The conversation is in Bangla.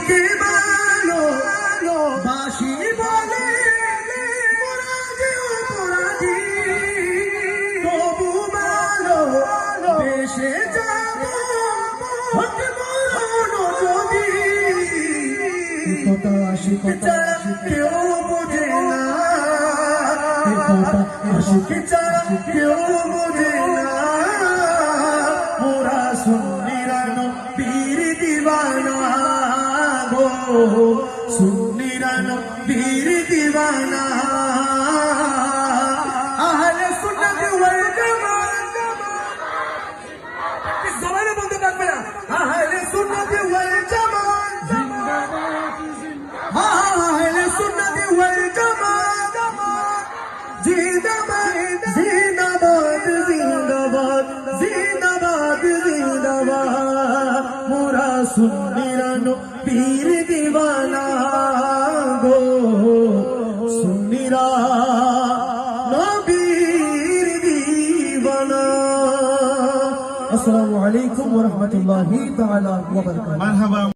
নবীকে ভালো? বাসি বলে মোরা যে অপরাধী। তবু ভালো দেশে যাব হতে মরণ যদি। কথা আশিক ছাড়া কেউ বোঝে না। কথা আশিক ছাড়া কেউ বোঝে না। দিবানা গো সুন্নিরানো পীর দিবানা আহলে সুন্নাত ওয়াল জামাত কি জবানে বলতে পারবে না। আহলে সুন্নাত ওয়াল জামাত আহলে সুন্নাত ওয়াল জিন্দাবাদ জিন্দাবাদ মোরা সুন্নিরানো পীর দিওয়ানা গো সুন্নিরা নবীর দিওয়ানা আসসালামু আলাইকুম ওয়া রাহমাতুল্লাহি তাআলা ওয়া বারাকাতুহু